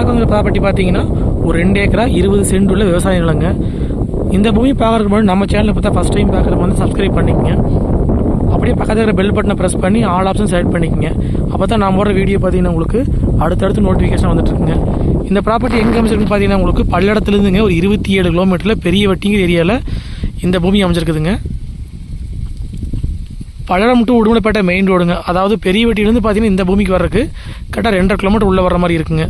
பார்க்க ப்ராப்பர்ட்டி பார்த்தீங்கன்னா ஒரு ரெண்டு ஏக்கரா இருபது சென்ட் உள்ள விவசாய நிலங்க இந்த பூமி பார்க்குறதுக்கு முன்னாடி நம்ம சேனலை பார்த்தா ஃபஸ்ட் டைம் பார்க்குறவங்க வந்து சப்ஸ்கிரைப் பண்ணிக்கங்க. அப்படியே பக்கத்தில் இருக்கிற பெல் பட்டனை ப்ரெஸ் பண்ணி ஆல் ஆப்ஷன் செலக்ட் பண்ணிக்கங்க. அப்போ தான் நான் போடுற வீடியோ பார்த்தீங்கன்னா உங்களுக்கு அடுத்தடுத்து நோட்டிஃபிகேஷன் வந்துட்டுருக்குங்க. இந்த ப்ராப்பர்ட்டி எங்கே அமைச்சிருக்குன்னு பார்த்தீங்கன்னா உங்களுக்கு பல்லடத்துலேருந்துங்க ஒரு இருபத்தி ஏழு கிலோமீட்டரில் பெரிய வட்டிங்கிற ஏரியாவில் இந்த பூமி அமைச்சிருக்குதுங்க பல்லடம் டு உடுமலைப்பேட்டை மெயின் ரோடுங்க அதாவது பெரிய வட்டியிலேருந்து பார்த்தீங்கன்னா இந்த பூமிக்கு வர்றதுக்கு கரெக்டாக ரெண்டரை கிலோமீட்டர் உள்ளே வர மாதிரி இருக்குங்க.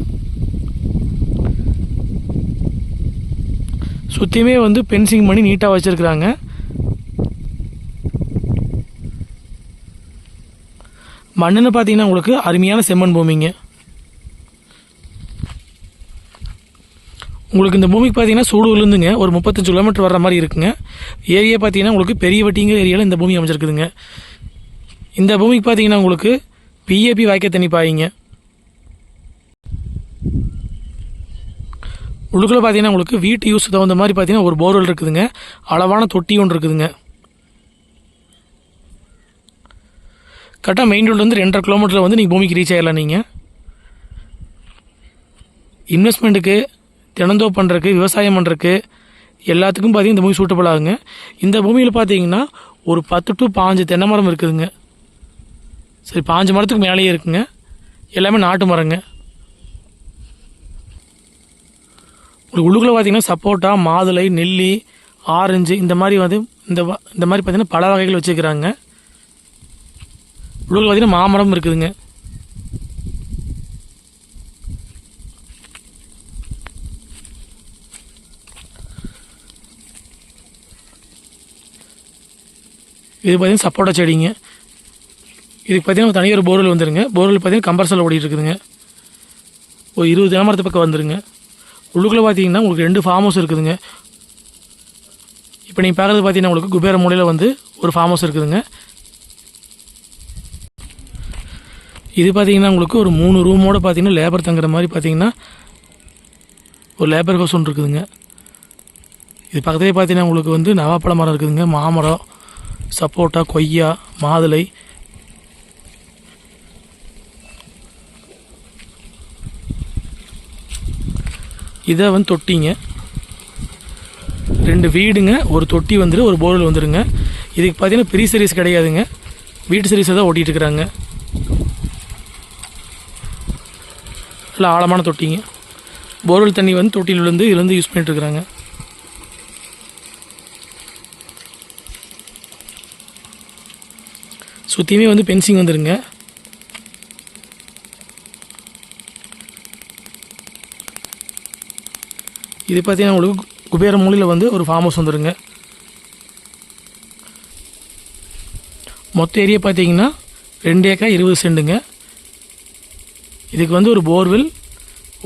சுற்றியுமே வந்து பென்சிங் பண்ணி நீட்டாக வச்சுருக்குறாங்க. மண்ணுன்னு பார்த்தீங்கன்னா உங்களுக்கு அருமையான செம்மண் பூமிங்க. உங்களுக்கு இந்த பூமிக்கு பார்த்தீங்கன்னா சூடுலேருந்துங்க ஒரு முப்பத்தஞ்சு கிலோமீட்டர் வர்ற மாதிரி இருக்குங்க. ஏரியா பார்த்தீங்கன்னா உங்களுக்கு பெரிய வட்டிங்கிற ஏரியாவில் இந்த பூமி அமைச்சிருக்குதுங்க இந்த பூமிக்கு பார்த்தீங்கன்னா உங்களுக்கு பிஏபி வாய்க்க தண்ணி பாயிங்க. உள்ளுக்குள்ள பார்த்தீங்கன்னா உங்களுக்கு வீட்டு யூஸ் தகுந்த மாதிரி பார்த்தீங்கன்னா ஒரு போர்வெல் இருக்குதுங்க. அளவான தொட்டி ஒன்று இருக்குதுங்க. கரெக்டாக மெயின் ரோட்லேருந்து ரெண்டரை கிலோமீட்டரில் வந்து நீங்கள் பூமிக்கு ரீச் ஆகிடலாம் நீங்கள் இன்வெஸ்ட்மெண்ட்டுக்கு தினந்தோ பண்ணுறதுக்கு விவசாயம் பண்ணுறக்கு எல்லாத்துக்கும் பார்த்தீங்கன்னா இந்த பூமி சூட்டபிள் ஆகுங்க. இந்த பூமியில் பார்த்தீங்கன்னா ஒரு பத்து டு பாஞ்சு தென்னை மரம் இருக்குதுங்க. சரி பாஞ்சு மரத்துக்கு மேலேயே இருக்குங்க. எல்லாமே நாட்டு மரங்க உங்களுக்கு உள்ளுக்குள்ளே பார்த்தீங்கன்னா சப்போட்டா மாதுளை நெல்லி ஆரஞ்சு இந்த மாதிரி வந்து இந்த வ- இந்த மாதிரி பார்த்தீங்கன்னா பல வகைகள் வச்சுக்கிறாங்க உள்ளுக்குள்ள பார்த்தீங்கன்னா மாமரம் இருக்குதுங்க. இது பார்த்தீங்கன்னா சப்போட்டா செடிங்க. இதுக்கு பார்த்தீங்கன்னா தனியாக ஒரு போர்வெல் வந்துருங்க. போர்வெல் பார்த்தீங்கன்னா கம்பர்சல் ஓடிட்டு இருக்குதுங்க. ஒரு இருபது கிலோமீட்டர் பக்கம் வந்துருங்க. உள்ளுக்குள்ளே பார்த்தீங்கன்னா உங்களுக்கு ரெண்டு ஃபார்ம் ஹவுஸ் இருக்குதுங்க. இப்போ நீங்கள் பார்க்குறது பார்த்தீங்கன்னா உங்களுக்கு குபேர மூலையில் வந்து ஒரு ஃபார்ம் ஹவுஸ் இருக்குதுங்க. இது பார்த்தீங்கன்னா உங்களுக்கு ஒரு மூணு ரூமோடு பார்த்தீங்கன்னா லேபர் தங்குற மாதிரி பார்த்தீங்கன்னா ஒரு லேபர் ஹவுஸ் ஒன்று இருக்குதுங்க. இது பக்கத்துலேயே பார்த்தீங்கன்னா உங்களுக்கு வந்து நவாப்பழ மரம் இருக்குதுங்க. மாமரம் சப்போட்டா கொய்யா மாதுளை இதை வந்து தொட்டிங்க. ரெண்டு வீடுங்க ஒரு தொட்டி வந்துரு ஒரு போர்வெல் வந்துடுங்க இதுக்கு பார்த்தீங்கன்னா பெரிய சர்வீஸ் கிடையாதுங்க. வீட்டு சர்வீஸை தான் ஓட்டிகிட்டு இருக்கிறாங்க நல்ல ஆழமான தொட்டிங்க. போர்வெல் தண்ணி வந்து தொட்டியில் விழுந்து இதுலேருந்து யூஸ் பண்ணிகிட்ருக்குறாங்க இருக்கிறாங்க சுற்றியுமே வந்து பென்சிங் வந்துடுங்க இது பார்த்தீங்கன்னா உங்களுக்கு குபேர மூலையில் வந்து ஒரு ஃபார்ம் ஹவுஸ் வந்துடுங்க மொத்த ஏரியா பார்த்தீங்கன்னா ரெண்டு ஏக்கரா இருபது செண்டுங்க இதுக்கு வந்து ஒரு போர்வெல்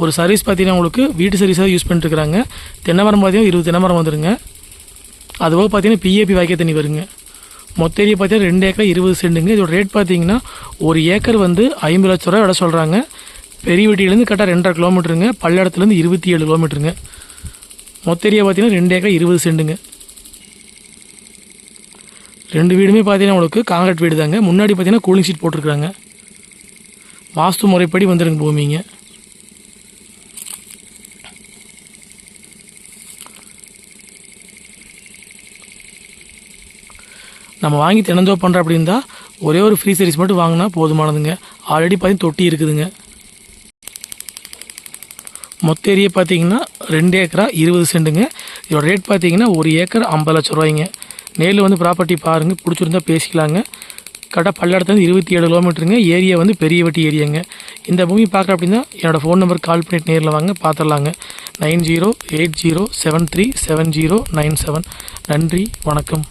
ஒரு சர்வீஸ் பார்த்தீங்கன்னா உங்களுக்கு வீட்டு சர்வீஸாக யூஸ் பண்ணிட்டுருக்குறாங்க. தென்னை மரம் பார்த்தீங்கன்னா இருபது தென்னை மரம் வந்துருங்க. அதுபோக பார்த்தீங்கன்னா பிஏபி வாய்க்க தண்ணி வருங்க. மொத்த ஏரியா பார்த்தீங்கன்னா ரெண்டு ஏக்கர் இருபது செண்டுங்க இதோட ரேட் பார்த்தீங்கன்னா ஒரு ஏக்கர் வந்து ஐம்பது லட்ச ரூபா விட சொல்கிறாங்க பெரிய வெட்டியிலேருந்து கரெக்டாக ரெண்டரை கிலோமீட்டருங்க பல்லடத்துலேருந்து இருபத்தி ஏழு கிலோமீட்டருங்க மொத்த ஏரியா பார்த்தீங்கன்னா ரெண்டு ஏக்கர் இருபது செண்டுங்க. ரெண்டு வீடுமே பார்த்தீங்கன்னா உங்களுக்கு காங்கிரட் வீடு தாங்க முன்னாடி பார்த்தீங்கன்னா கூலிங் ஷீட் போட்டிருக்காங்க வாஸ்து முறைப்படி வந்துடுங்க பூமிங்க. நம்ம வாங்கி தினந்தோ பண்ணுற அப்படின்னா ஒரே ஒரு ஃப்ரீ சர்வீஸ் மட்டும் வாங்கினா போதுமானதுங்க. ஆல்ரெடி பார்த்தீங்கன்னா தொட்டி இருக்குதுங்க. மொத்த ஏரியா பார்த்தீங்கன்னா ரெண்டு ஏக்கரா இருபது சென்ட்டுங்க இதோட ரேட் பார்த்தீங்கன்னா ஒரு ஏக்கர் ஐம்பது லட்ச ரூபாய்ங்க. நேரில் வந்து ப்ராப்பர்ட்டி பாருங்கள் பிடிச்சிருந்தா பேசிக்கலாங்க. கரெக்டாக பல்லடத்துலேருந்து இருபத்தி ஏழு கிலோமீட்டருங்க ஏரியா வந்து பெரிய வட்டி ஏரியாங்க. இந்த பூமி பார்க்குற அப்படின்னா என்னோடய ஃபோன் நம்பர் கால் பண்ணிட்டு நேரில் வாங்க பார்த்துடலாங்க nine zero eight zero seven three seven zero nine seven. நன்றி வணக்கம்.